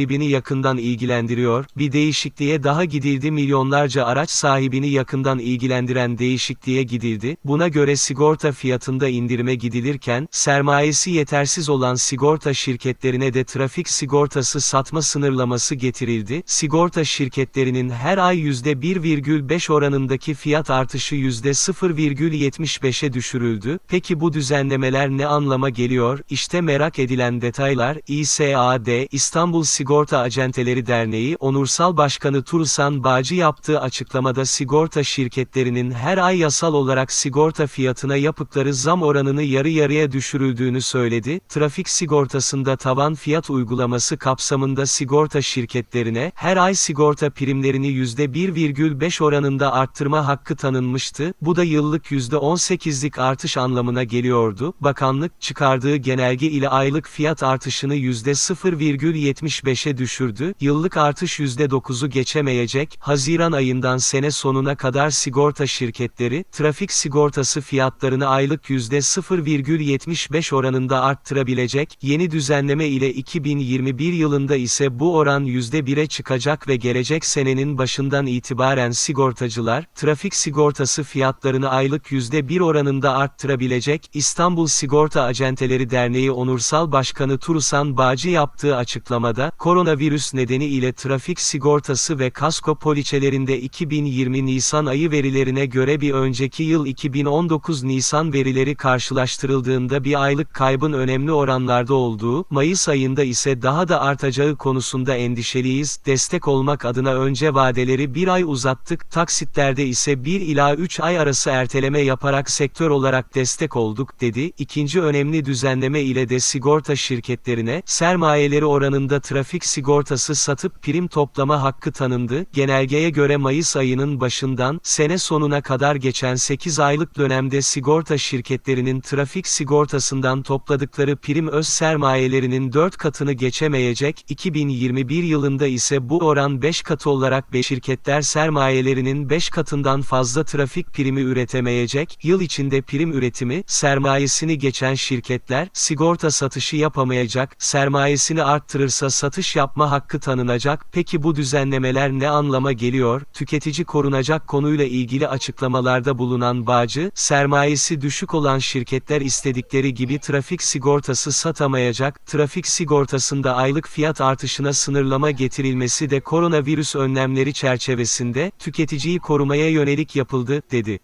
sahibini yakından ilgilendiriyor, bir değişikliğe daha gidildi milyonlarca araç sahibini yakından ilgilendiren değişikliğe gidildi, buna göre sigorta fiyatında indirime gidilirken, sermayesi yetersiz olan sigorta şirketlerine de trafik sigortası satma sınırlaması getirildi, sigorta şirketlerinin her ay %1,5 oranındaki fiyat artışı %0,75'e düşürüldü, peki bu düzenlemeler ne anlama geliyor, işte merak edilen detaylar, İSAD, İstanbul Sigorta Acenteleri Derneği Onursal Başkanı Turusan Bağcı yaptığı açıklamada sigorta şirketlerinin her ay yasal olarak sigorta fiyatına yapıkları zam oranını yarı yarıya düşürüldüğünü söyledi. Trafik sigortasında tavan fiyat uygulaması kapsamında sigorta şirketlerine her ay sigorta primlerini %1,5 oranında arttırma hakkı tanınmıştı. Bu da yıllık %18'lik artış anlamına geliyordu. Bakanlık çıkardığı genelge ile aylık fiyat artışını %0,75'e düşürdü. Yıllık artış %9'u geçemeyecek. Haziran ayından sene sonuna kadar sigorta şirketleri, trafik sigortası fiyatlarını aylık %0,75 oranında arttırabilecek. Yeni düzenleme ile 2021 yılında ise bu oran %1'e çıkacak ve gelecek senenin başından itibaren sigortacılar, trafik sigortası fiyatlarını aylık %1 oranında arttırabilecek. İstanbul Sigorta Acenteleri Derneği Onursal Başkanı Turusan Bağcı yaptığı açıklamada, koronavirüs nedeniyle trafik sigortası ve kasko poliçelerinde 2020 Nisan ayı verilerine göre bir önceki yıl 2019 Nisan verileri karşılaştırıldığında bir aylık kaybın önemli oranlarda olduğu, Mayıs ayında ise daha da artacağı konusunda endişeliyiz. Destek olmak adına önce vadeleri bir ay uzattık, taksitlerde ise 1 ila 3 ay arası erteleme yaparak sektör olarak destek olduk, dedi. İkinci önemli düzenleme ile de sigorta şirketlerine, sermayeleri oranında trafik sigortası satıp prim toplama hakkı tanındı. Genelgeye göre Mayıs ayının başından, sene sonuna kadar geçen 8 aylık dönemde sigorta şirketlerinin trafik sigortasından topladıkları prim öz sermayelerinin 4 katını geçemeyecek, 2021 yılında ise bu oran 5 katı olarak 5 şirketler sermayelerinin 5 katından fazla trafik primi üretemeyecek, yıl içinde prim üretimi, sermayesini geçen şirketler, sigorta satışı yapamayacak, sermayesini arttırırsa satış yapma hakkı tanınacak, peki bu düzenlemeler ne anlama geliyor, tüketici korunacak konuyla ilgili açıklamalarda bulunan Bağcı, sermayesi düşük olan şirketler istedikleri gibi trafik sigortası satamayacak, trafik sigortasında aylık fiyat artışına sınırlama getirilmesi de koronavirüs önlemleri çerçevesinde, tüketiciyi korumaya yönelik yapıldı, dedi.